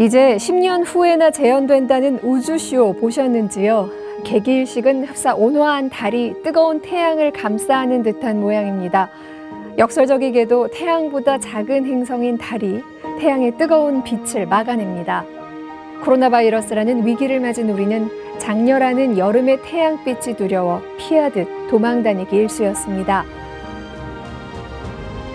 이제 10년 후에나 재현된다는 우주쇼 보셨는지요? 개기일식은 흡사 온화한 달이 뜨거운 태양을 감싸는 듯한 모양입니다. 역설적이게도 태양보다 작은 행성인 달이 태양의 뜨거운 빛을 막아냅니다. 코로나 바이러스라는 위기를 맞은 우리는 장렬하는 여름의 태양빛이 두려워 피하듯 도망다니기 일쑤였습니다.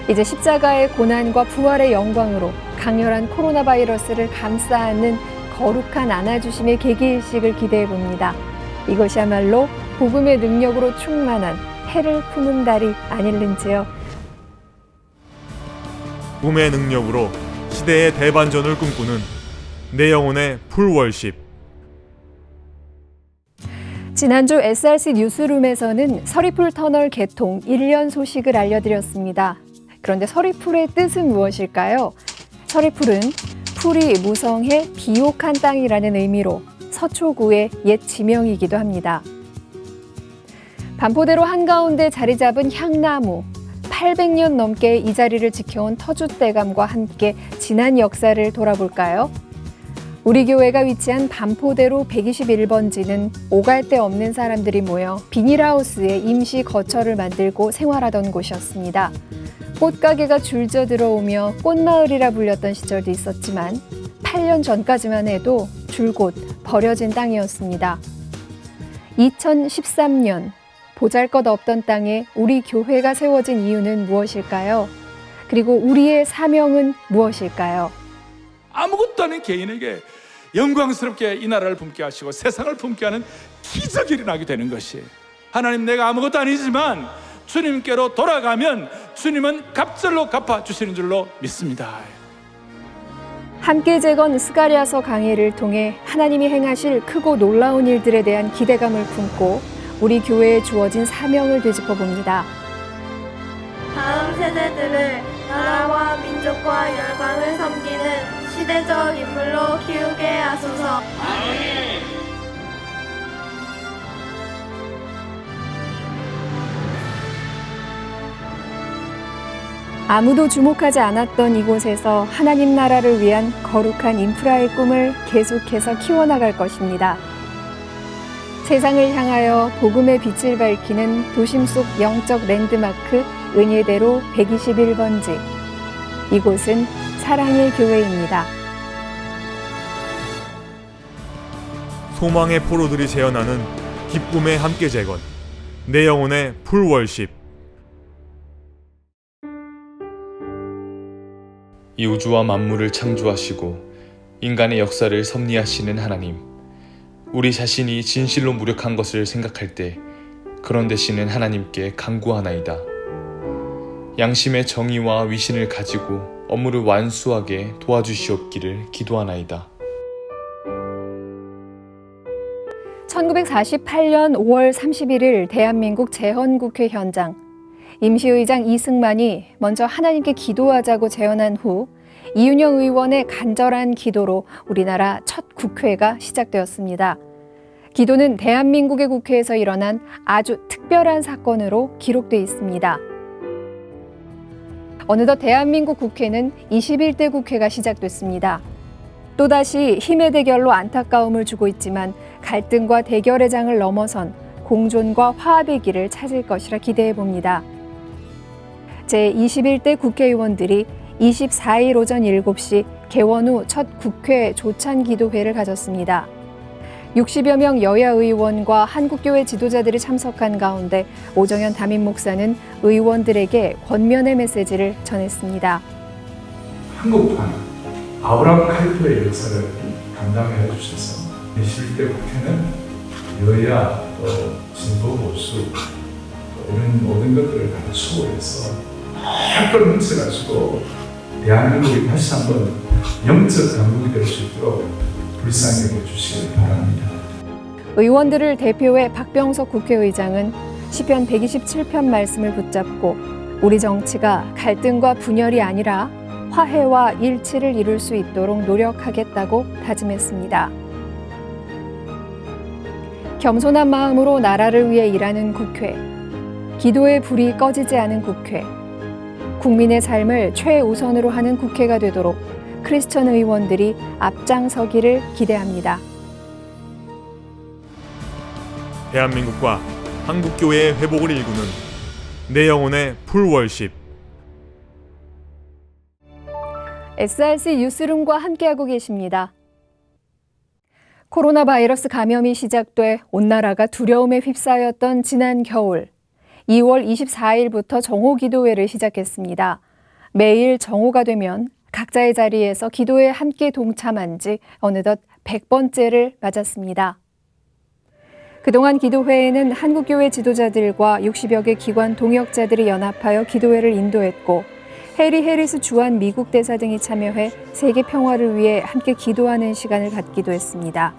이제 십자가의 고난과 부활의 영광으로 강렬한 코로나 바이러스를 감싸 안는 거룩한 안아주심의 계기일식을 기대해 봅니다. 이것이야말로 복음의 능력으로 충만한 해를 품은 달이 아닐는지요. 꿈의 능력으로 시대의 대반전을 꿈꾸는 내 영혼의 풀월십 지난주 SRC 뉴스룸에서는 서리풀 터널 개통 1년 소식을 알려드렸습니다. 그런데 서리풀의 뜻은 무엇일까요? 서리풀은 풀이 무성해 비옥한 땅이라는 의미로 서초구의 옛 지명이기도 합니다. 반포대로 한가운데 자리 잡은 향나무. 800년 넘게 이 자리를 지켜온 터줏대감과 함께 지난 역사를 돌아볼까요? 우리 교회가 위치한 반포대로 121번지는 오갈 데 없는 사람들이 모여 비닐하우스에 임시 거처를 만들고 생활하던 곳이었습니다. 꽃가게가 줄져 들어오며 꽃마을이라 불렸던 시절도 있었지만 8년 전까지만 해도 줄곧 버려진 땅이었습니다. 2013년 보잘 것 없던 땅에 우리 교회가 세워진 이유는 무엇일까요? 그리고 우리의 사명은 무엇일까요? 아무것도 아닌 개인에게 영광스럽게 이 나라를 품게 하시고 세상을 품게 하는 기적이 일어나게 되는 것이 하나님 내가 아무것도 아니지만 주님께로 돌아가면 주님은 갑절로 갚아 주시는 줄로 믿습니다. 함께 재건 스가리아서 강의를 통해 하나님이 행하실 크고 놀라운 일들에 대한 기대감을 품고 우리 교회에 주어진 사명을 되짚어 봅니다. 다음 세대들을 나라와 민족과 열방을 섬기는 시대적 인물로 키우게 하소서. 아 무도 주목하지 않았던 이곳에서 하나님 나라를 위한 거룩한 인프라의 꿈을 계속해서 키워나갈 것입니다. 세상을 향하여 복음의 빛을 밝히는 도심 속 영적 랜드마크 은혜대로 121번지. 이곳은 사랑의 교회입니다. 소망의 포로들이 재현하는 기쁨의 함께 재건 내 영혼의 풀월십 이 우주와 만물을 창조하시고 인간의 역사를 섭리하시는 하나님. 우리 자신이 진실로 무력한 것을 생각할 때 그런 대신은 하나님께 간구하나이다. 양심의 정의와 위신을 가지고 업무를 완수하게 도와주시옵기를 기도하나이다. 1948년 5월 31일 대한민국 재헌국회 현장. 임시의장 이승만이 먼저 하나님께 기도하자고 제언한 후 이윤영 의원의 간절한 기도로 우리나라 첫 국회가 시작되었습니다. 기도는 대한민국의 국회에서 일어난 아주 특별한 사건으로 기록돼 있습니다. 어느덧 대한민국 국회는 21대 국회가 시작됐습니다. 또다시 힘의 대결로 안타까움을 주고 있지만 갈등과 대결의 장을 넘어선 공존과 화합의 길을 찾을 것이라 기대해 봅니다. 제21대 국회의원들이 24일 오전 7시 개원 후 첫 국회 조찬 기도회를 가졌습니다. 60여 명 여야 의원과 한국교회 지도자들이 참석한 가운데 오정현 담임 목사는 의원들에게 권면의 메시지를 전했습니다. 한국판 아브라함 칼프의 역사를 감당해 주셔서 21대 국회는 여야 또 진보 보수 또 이런 모든 것들을 다 수호해서 펄펄 뭉쳐가지고 대한민국이 다시 한번 영적 강국이 될 수 있도록 불쌍히 해주시기 바랍니다. 의원들을 대표해 박병석 국회의장은 시편 127편 말씀을 붙잡고 우리 정치가 갈등과 분열이 아니라 화해와 일치를 이룰 수 있도록 노력하겠다고 다짐했습니다. 겸손한 마음으로 나라를 위해 일하는 국회, 기도의 불이 꺼지지 않은 국회, 국민의 삶을 최우선으로 하는 국회가 되도록 크리스천 의원들이 앞장서기를 기대합니다. 대한민국과 한국 교회의 회복을 일구는 내 영혼의 풀월십. SRC 뉴스룸과 함께하고 계십니다. 코로나 바이러스 감염이 시작돼 온 나라가 두려움에 휩싸였던 지난 겨울 2월 24일부터 정오 기도회를 시작했습니다. 매일 정오가 되면 각자의 자리에서 기도에 함께 동참한 지 어느덧 100번째를 맞았습니다. 그동안 기도회에는 한국교회 지도자들과 60여 개 기관 동역자들이 연합하여 기도회를 인도했고 해리 해리스 주한 미국 대사 등이 참여해 세계 평화를 위해 함께 기도하는 시간을 갖기도 했습니다.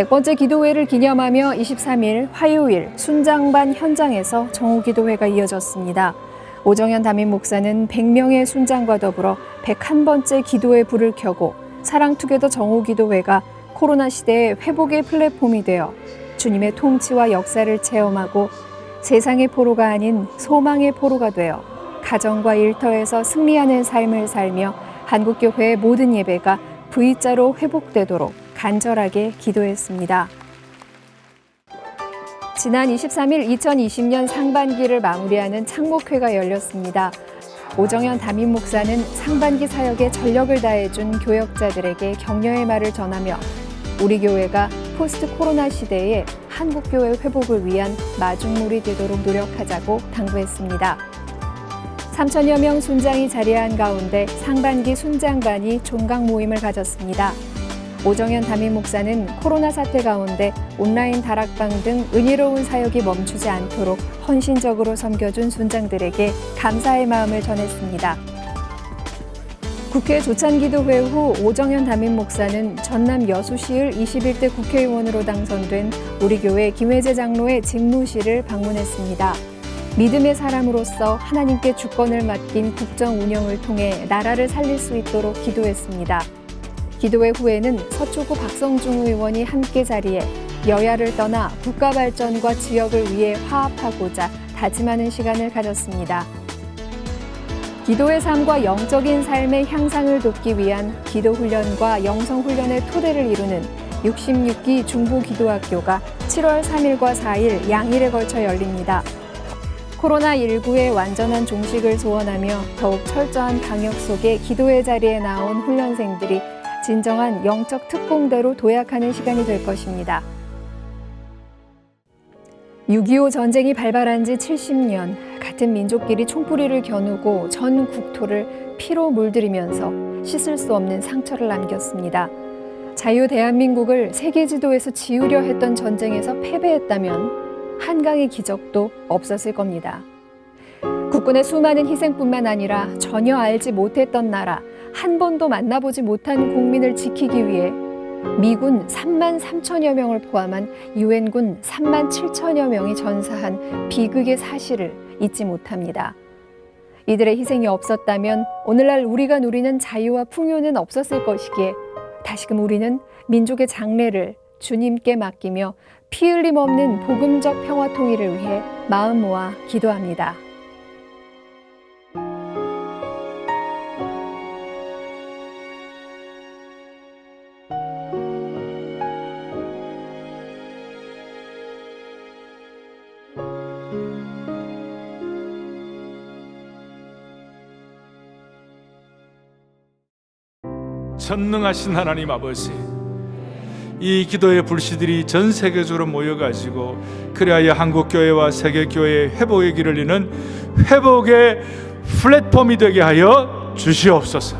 백번째 기도회를 기념하며 23일 화요일 순장반 현장에서 정오 기도회가 이어졌습니다. 오정현 담임 목사는 100명의 순장과 더불어 101번째 기도의 불을 켜고 사랑투게더 정오 기도회가 코로나 시대의 회복의 플랫폼이 되어 주님의 통치와 역사를 체험하고 세상의 포로가 아닌 소망의 포로가 되어 가정과 일터에서 승리하는 삶을 살며 한국교회의 모든 예배가 V자로 회복되도록 간절하게 기도했습니다. 지난 23일 2020년 상반기를 마무리하는 창목회가 열렸습니다. 오정현 담임 목사는 상반기 사역에 전력을 다해준 교역자들에게 격려의 말을 전하며 우리 교회가 포스트 코로나 시대에 한국교회 회복을 위한 마중물이 되도록 노력하자고 당부했습니다. 3천여 명 순장이 자리한 가운데 상반기 순장반이 종강 모임을 가졌습니다. 오정현 담임 목사는 코로나 사태 가운데 온라인 다락방 등 은혜로운 사역이 멈추지 않도록 헌신적으로 섬겨준 순장들에게 감사의 마음을 전했습니다. 국회 조찬기도회 후 오정현 담임 목사는 전남 여수시을 21대 국회의원으로 당선된 우리 교회 김혜재 장로의 직무실을 방문했습니다. 믿음의 사람으로서 하나님께 주권을 맡긴 국정 운영을 통해 나라를 살릴 수 있도록 기도했습니다. 기도회 후에는 서초구 박성중 의원이 함께 자리해 여야를 떠나 국가 발전과 지역을 위해 화합하고자 다짐하는 시간을 가졌습니다. 기도의 삶과 영적인 삶의 향상을 돕기 위한 기도 훈련과 영성 훈련의 토대를 이루는 66기 중부기도학교가 7월 3일과 4일 양일에 걸쳐 열립니다. 코로나19의 완전한 종식을 소원하며 더욱 철저한 방역 속에 기도의 자리에 나온 훈련생들이 진정한 영적 특공대로 도약하는 시간이 될 것입니다. 6.25 전쟁이 발발한 지 70년, 같은 민족끼리 총뿌리를 겨누고 전 국토를 피로 물들이면서 씻을 수 없는 상처를 남겼습니다. 자유 대한민국을 세계 지도에서 지우려 했던 전쟁에서 패배했다면 한강의 기적도 없었을 겁니다. 국군의 수많은 희생뿐만 아니라 전혀 알지 못했던 나라, 한 번도 만나보지 못한 국민을 지키기 위해 미군 3만 3천여 명을 포함한 유엔군 3만 7천여 명이 전사한 비극의 사실을 잊지 못합니다. 이들의 희생이 없었다면 오늘날 우리가 누리는 자유와 풍요는 없었을 것이기에 다시금 우리는 민족의 장래를 주님께 맡기며 피 흘림 없는 복음적 평화 통일을 위해 마음 모아 기도합니다. 전능하신 하나님 아버지 이 기도의 불씨들이 전 세계적으로 모여가지고 그리하여 한국 교회와 세계 교회의 회복의 길을 이는 회복의 플랫폼이 되게 하여 주시옵소서.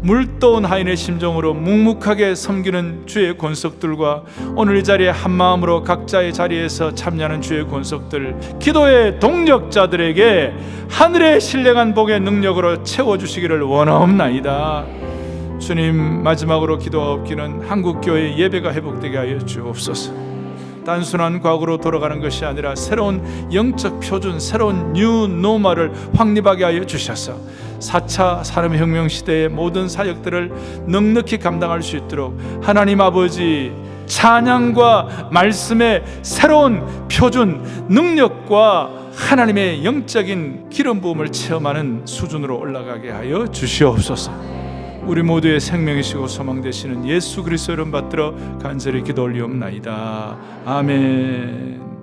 물떠온 하인의 심정으로 묵묵하게 섬기는 주의 권속들과 오늘 이 자리에 한 마음으로 각자의 자리에서 참여하는 주의 권속들 기도의 동력자들에게 하늘의 신령한 복의 능력으로 채워 주시기를 원하옵나이다 주님 마지막으로 기도하옵기는 한국교회 예배가 회복되게 하여 주옵소서 단순한 과거로 돌아가는 것이 아니라 새로운 영적 표준, 새로운 뉴 노멀을 확립하게 하여 주셔서 4차 산업혁명 시대의 모든 사역들을 넉넉히 감당할 수 있도록 하나님 아버지 찬양과 말씀의 새로운 표준, 능력과 하나님의 영적인 기름 부음을 체험하는 수준으로 올라가게 하여 주시옵소서. 우리 모두의 생명이시고 소망 되시는 예수 그리스도 이름 받들어 간절히 기도 올리옵나이다. 아멘.